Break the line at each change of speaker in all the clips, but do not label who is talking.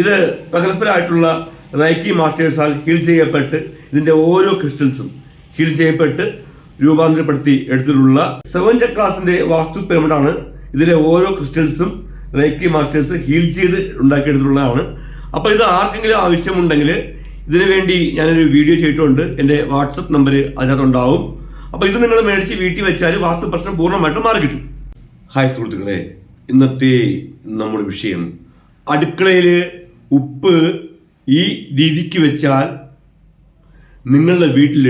ഇത് പ്രഗത്ഭരായിട്ടുള്ള റൈക്കി മാസ്റ്റേഴ്സാൽ ഹീൽ ചെയ്യപ്പെട്ട് ഇതിന്റെ ഓരോ ക്രിസ്റ്റൽസും ഹീൽ ചെയ്യപ്പെട്ട് രൂപാന്തരപ്പെടുത്തി എടുത്തിട്ടുള്ള സെവൻ ക്ലാസിന്റെ വാസ്തു പിരമിഡാണ് ഇതിലെ ഓരോ ക്രിസ്റ്റൽസും റൈക്കി മാസ്റ്റേഴ്സ് ഹീൽ ചെയ്ത് ഉണ്ടാക്കിയെടുത്തിട്ടുള്ളതാണ്. അപ്പോൾ ഇത് ആർക്കെങ്കിലും ആവശ്യമുണ്ടെങ്കിൽ ഇതിനു വേണ്ടി ഞാനൊരു വീഡിയോ ചെയ്തിട്ടുണ്ട്. എന്റെ വാട്സപ്പ് നമ്പർ അതിനകത്തുണ്ടാവും. അപ്പോൾ ഇത് നിങ്ങൾ മേടിച്ച് വീട്ടിൽ വെച്ചാൽ വാസ്തു പ്രശ്നം പൂർണമായിട്ടും മാറി കിട്ടും. ഹായ് സുഹൃത്തുക്കളെ ഇന്നത്തെ നമ്മുടെ വിഷയം അടുക്കളയിൽ ഉപ്പ് ഈ രീതിക്ക് വെച്ചാൽ നിങ്ങളുടെ വീട്ടിൽ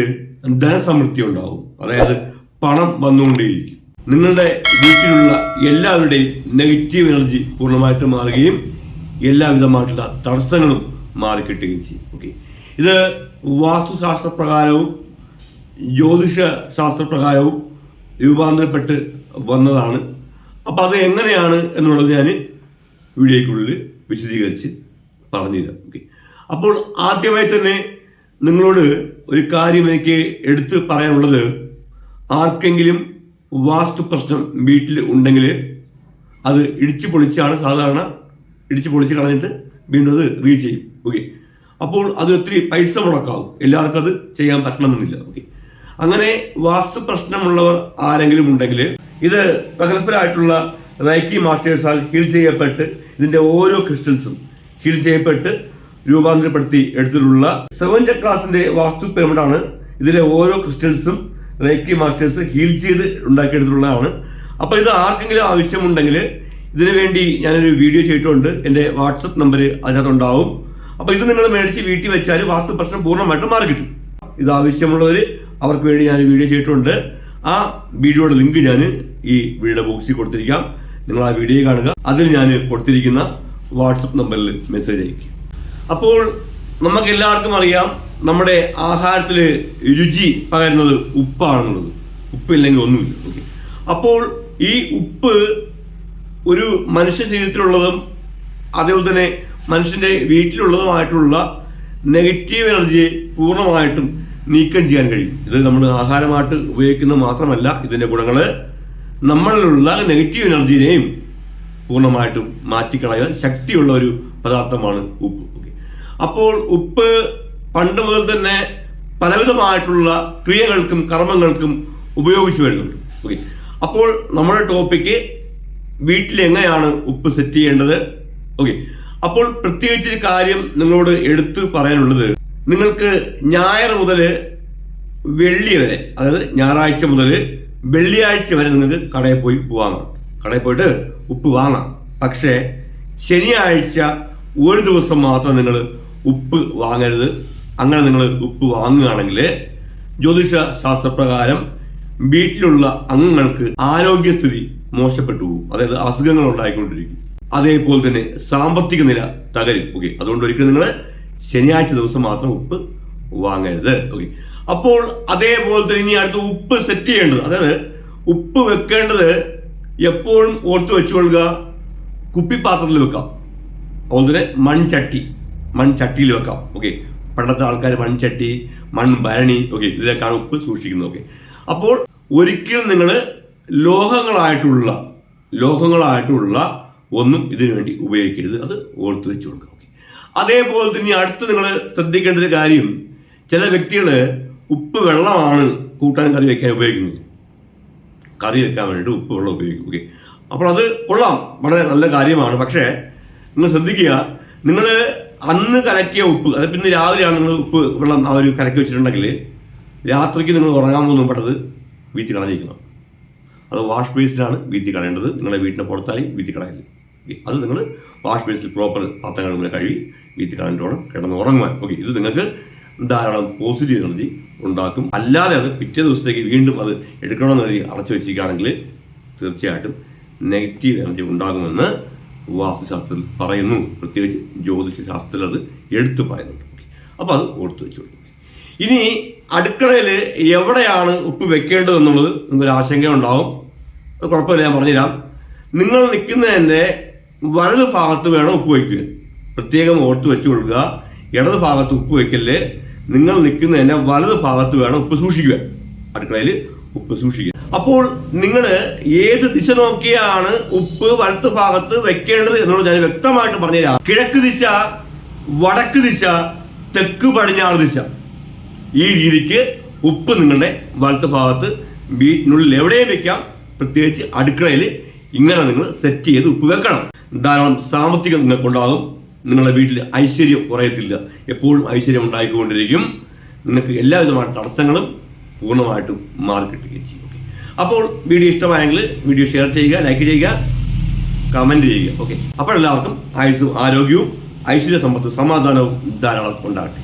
ധനസമൃദ്ധി ഉണ്ടാവും. അതായത് പണം വന്നുകൊണ്ടേയിരിക്കും. നിങ്ങളുടെ വീട്ടിലുള്ള എല്ലാവരുടെയും നെഗറ്റീവ് എനർജി പൂർണമായിട്ട് മാറുകയും എല്ലാവിധമായിട്ടുള്ള തടസ്സങ്ങളും മാറിക്കിട്ടുകയും ചെയ്യും. ഓക്കെ. ഇത് വാസ്തുശാസ്ത്രപ്രകാരവും ജ്യോതിഷ ശാസ്ത്രപ്രകാരവും രൂപാന്തരപ്പെട്ട് വന്നതാണ്. അപ്പോൾ അത് എങ്ങനെയാണ് എന്നുള്ളത് ഞാൻ വീഡിയോയ്ക്കുള്ളിൽ വിശദീകരിച്ച് പറഞ്ഞുതരാം ഓക്കെ അപ്പോൾ ആദ്യമായി തന്നെ നിങ്ങളോട് ഒരു കാര്യം എനിക്ക് എടുത്ത് പറയാനുള്ളത് ആർക്കെങ്കിലും വാസ്തു പ്രശ്നം വീട്ടിൽ ഉണ്ടെങ്കിൽ അത് ഇടിച്ചു പൊളിച്ചാണ് സാധാരണ ഇടിച്ചു പൊളിച്ച് കളഞ്ഞിട്ട് വീണ്ടും അത് റീ ചെയ്യും. ഓക്കെ അപ്പോൾ അത് ഒത്തിരി പൈസ മുടക്കാവും. എല്ലാവർക്കും അത് ചെയ്യാൻ പറ്റണമെന്നില്ല. ഓക്കെ അങ്ങനെ വാസ്തു പ്രശ്നമുള്ളവർ ആരെങ്കിലും ഉണ്ടെങ്കിൽ ഇത് പ്രഗത്ഭരായിട്ടുള്ള റൈക്കി മാസ്റ്റേഴ്സാൽ ഹീൽ ചെയ്യപ്പെട്ട് ഇതിന്റെ ഓരോ ക്രിസ്റ്റൽസും ഹീൽ ചെയ്യപ്പെട്ട് രൂപാന്തരപ്പെടുത്തി എടുത്തിട്ടുള്ള സെവൻ ക്ലാസിന്റെ വാസ്തു പിരമിഡാണ് ഇതിലെ ഓരോ ക്രിസ്റ്റൽസും റേക്കി മാസ്റ്റേഴ്സ് ഹീൽ ചെയ്ത് ഉണ്ടാക്കിയെടുത്തിട്ടുള്ളതാണ്. അപ്പോൾ ഇത് ആർക്കെങ്കിലും ആവശ്യമുണ്ടെങ്കിൽ ഇതിനു വേണ്ടി ഞാനൊരു വീഡിയോ ചെയ്തിട്ടുണ്ട്. എന്റെ വാട്സപ്പ് നമ്പർ അതിനകത്തുണ്ടാവും. അപ്പോൾ ഇത് നിങ്ങൾ മേടിച്ച് വീട്ടിൽ വെച്ചാൽ വാസ്തു പ്രശ്നം പൂർണമായിട്ടും മാറി കിട്ടും. ഇത് ആവശ്യമുള്ളവർ അവർക്ക് വേണ്ടി ഞാൻ വീഡിയോ ചെയ്തിട്ടുണ്ട്. ആ വീഡിയോയുടെ ലിങ്ക് ഞാൻ ഈ വീഡിയോ ബോക്സിൽ കൊടുത്തിരിക്കാം. നിങ്ങൾ ആ വീഡിയോ കാണുക. അതിൽ ഞാൻ കൊടുത്തിരിക്കുന്ന വാട്സപ്പ് നമ്പറിൽ മെസ്സേജ് അയക്കും അപ്പോൾ നമുക്ക് എല്ലാവർക്കും അറിയാം നമ്മുടെ ആഹാരത്തിൽ രുചി പകരുന്നത് ഉപ്പാണെന്നുള്ളത്. ഉപ്പില്ലെങ്കിൽ ഒന്നുമില്ല. ഓക്കെ അപ്പോൾ ഈ ഉപ്പ് ഒരു മനുഷ്യ ശരീരത്തിലുള്ളതും അതേപോലെ തന്നെ മനുഷ്യന്റെ വീട്ടിലുള്ളതുമായിട്ടുള്ള നെഗറ്റീവ് എനർജിയെ പൂർണമായിട്ടും നീക്കം ചെയ്യാൻ കഴിയും. ഇത് നമ്മൾ ആഹാരമായിട്ട് ഉപയോഗിക്കുന്നത് മാത്രമല്ല ഇതിന്റെ ഗുണങ്ങൾ നമ്മളിലുള്ള നെഗറ്റീവ് എനർജിനെയും പൂർണമായിട്ടും മാറ്റിക്കളയാൻ ശക്തിയുള്ള ഒരു പദാർത്ഥമാണ് ഉപ്പ്. അപ്പോൾ ഉപ്പ് പണ്ട് മുതൽ തന്നെ പലവിധമായിട്ടുള്ള ക്രിയകൾക്കും കർമ്മങ്ങൾക്കും ഉപയോഗിച്ചു വരുന്നുണ്ട്. ഓക്കെ അപ്പോൾ നമ്മുടെ ടോപ്പിക്ക് വീട്ടിൽ എങ്ങനെയാണ് ഉപ്പ് സെറ്റ് ചെയ്യേണ്ടത്? ഓക്കെ അപ്പോൾ പ്രത്യേകിച്ച് ഒരു കാര്യം നിങ്ങളോട് എടുത്തു പറയാനുള്ളത് നിങ്ങൾക്ക് ഞായർ മുതൽ വെള്ളി വരെ അതായത് ഞായറാഴ്ച മുതൽ വെള്ളിയാഴ്ച വരെ നിങ്ങൾക്ക് കടയിൽ പോയി വാങ്ങാം കടയിൽ പോയിട്ട് ഉപ്പ് വാങ്ങാം പക്ഷേ ശനിയാഴ്ച ഒരു ദിവസം മാത്രം നിങ്ങൾ ഉപ്പ് വാങ്ങരുത്. അങ്ങനെ നിങ്ങൾ ഉപ്പ് വാങ്ങുകയാണെങ്കിൽ ജ്യോതിഷ ശാസ്ത്രപ്രകാരം വീട്ടിലുള്ള അംഗങ്ങൾക്ക് ആരോഗ്യസ്ഥിതി മോശപ്പെട്ടു പോകും. അതായത് അസുഖങ്ങൾ ഉണ്ടായിക്കൊണ്ടിരിക്കും. അതേപോലെ തന്നെ സാമ്പത്തിക നില തകരും. ഓക്കെ അതുകൊണ്ട് ഒരിക്കലും നിങ്ങൾ ശനിയാഴ്ച ദിവസം മാത്രം ഉപ്പ് വാങ്ങരുത്. ഓക്കെ അപ്പോൾ അതേപോലെ തന്നെ ഇനി അടുത്ത ഉപ്പ് സെറ്റ് ചെയ്യേണ്ടത്. അതായത് ഉപ്പ് വെക്കേണ്ടത് എപ്പോഴും ഓർത്ത് വെച്ചുകൊള്ളുക. കുപ്പിപ്പാത്രത്തിൽ വെക്കാം. തന്നെ മൺചട്ടി. മൺചട്ടിയിൽ വെക്കാം. ഓക്കെ പണ്ടത്തെ ആൾക്കാർ മൺചട്ടി മൺഭരണി ഓക്കെ ഇതിലേക്കാണ് ഉപ്പ് സൂക്ഷിക്കുന്നത്. ഓക്കെ അപ്പോൾ ഒരിക്കലും നിങ്ങൾ ലോഹങ്ങളായിട്ടുള്ള ലോഹങ്ങളായിട്ടുള്ള ഒന്നും ഇതിനു വേണ്ടി ഉപയോഗിക്കരുത്. അത് ഓർത്ത് വെച്ച് കൊടുക്കുക ഓക്കെ അതേപോലെ തന്നെ അടുത്ത് നിങ്ങൾ ശ്രദ്ധിക്കേണ്ട ഒരു കാര്യം. ചില വ്യക്തികൾ ഉപ്പ് വെള്ളമാണ് കൂട്ടാൻ കറി വയ്ക്കാൻ ഉപയോഗിക്കുന്നത്. കറി വെക്കാൻ വേണ്ടിയിട്ട് ഉപ്പ് വെള്ളം ഉപയോഗിക്കും. ഓക്കെ അപ്പോൾ അത് കൊള്ളാം. വളരെ നല്ല കാര്യമാണ്. പക്ഷേ നിങ്ങൾ ശ്രദ്ധിക്കുക നിങ്ങൾ അന്ന് കലക്കിയ ഉപ്പ് അത് പിന്നെ രാവിലെയാണ് നിങ്ങൾ ഉപ്പ് വെള്ളം ആ ഒരു കലക്കി വെച്ചിട്ടുണ്ടെങ്കിൽ രാത്രിക്ക് നിങ്ങൾ ഉറങ്ങാൻ പോകുന്ന പെട്ടത് വീട്ടിൽ കളഞ്ഞിരിക്കണം. അത് വാഷ് ബേസിലാണ് വീട്ടിൽ കളയേണ്ടത്. നിങ്ങളുടെ വീട്ടിന്റെ പുറത്തായി വീട്ടിൽ കളയരുത്. അത് നിങ്ങൾ വാഷ് ബേസിൽ പ്രോപ്പർ പാത്രങ്ങൾ കഴുകി വീട്ടിൽ കളഞ്ഞിട്ട് വേണം കിടന്ന് ഉറങ്ങുവാൻ ഓക്കെ ഇത് നിങ്ങൾക്ക് ധാരാളം പോസിറ്റീവ് എനർജി ഉണ്ടാക്കും. അല്ലാതെ അത് പിറ്റേ ദിവസത്തേക്ക് വീണ്ടും അത് എടുക്കണമെന്ന് കരുതി അടച്ചു വെച്ചിരിക്കുകയാണെങ്കിൽ തീർച്ചയായിട്ടും നെഗറ്റീവ് എനർജി ഉണ്ടാകുമെന്ന് വാസ്തുശാസ്ത്രത്തിൽ പറയുന്നു. പ്രത്യേകിച്ച് ജ്യോതിഷ ശാസ്ത്രത്തിൽ അത് എടുത്തു പറയുന്നുണ്ട് അപ്പോൾ അത് ഓർത്തു വെച്ചോളൂ. ഇനി അടുക്കളയിൽ എവിടെയാണ് ഉപ്പ് വെക്കേണ്ടതെന്നുള്ളത് നിങ്ങൾക്കൊരു ആശങ്ക ഉണ്ടാവും അത് കുഴപ്പമില്ല ഞാൻ പറഞ്ഞുതരാം. നിങ്ങൾ നിൽക്കുന്നതിന്റെ വലത് ഭാഗത്ത് വേണം ഉപ്പ് വയ്ക്കുക പ്രത്യേകം ഓർത്ത് വെച്ചു കൊടുക്കുക. ഇടത് ഭാഗത്ത് ഉപ്പ് വെക്കല്ലേ? നിങ്ങൾ നിൽക്കുന്നതിന്റെ വലത് ഭാഗത്ത് വേണം ഉപ്പ് സൂക്ഷിക്കുക അടുക്കളയിൽ ഉപ്പ് സൂക്ഷിക്കുക. അപ്പോൾ നിങ്ങൾ ഏത് ദിശ നോക്കിയാണ് ഉപ്പ് വലത്ത് ഭാഗത്ത് വെക്കേണ്ടത് എന്നുള്ളത് ഞാൻ വ്യക്തമായിട്ട് പറഞ്ഞുതരാം. കിഴക്ക് ദിശ വടക്ക് ദിശ തെക്ക് പടിഞ്ഞാറ് ദിശ. ഈ രീതിക്ക് ഉപ്പ് നിങ്ങളുടെ വലത്ത് ഭാഗത്ത് വീട്ടിനുള്ളിൽ എവിടെയും വെക്കാം. പ്രത്യേകിച്ച് അടുക്കളയിൽ ഇങ്ങനെ നിങ്ങൾ സെറ്റ് ചെയ്ത് ഉപ്പ് വെക്കണം. ധാരാളം സാമ്പത്തികം നിങ്ങൾക്കുണ്ടാകും. നിങ്ങളുടെ വീട്ടിൽ ഐശ്വര്യം കുറയത്തില്ല. എപ്പോഴും ഐശ്വര്യം ഉണ്ടായിക്കൊണ്ടിരിക്കും. നിങ്ങൾക്ക് എല്ലാവിധമായ തടസ്സങ്ങളും പൂർണമായിട്ടും മാറി കിട്ടുകയും ചെയ്യും. ഓക്കെ അപ്പോൾ വീഡിയോ ഇഷ്ടമായെങ്കിൽ വീഡിയോ ഷെയർ ചെയ്യുക ലൈക്ക് ചെയ്യുക കമന്റ് ചെയ്യുക. ഓക്കെ അപ്പോൾ എല്ലാവർക്കും ആയുസ്സും ആരോഗ്യവും ഐശ്വര്യ സമ്പത്തും സമാധാനവും ധാരാളം ഉണ്ടാകട്ടെ.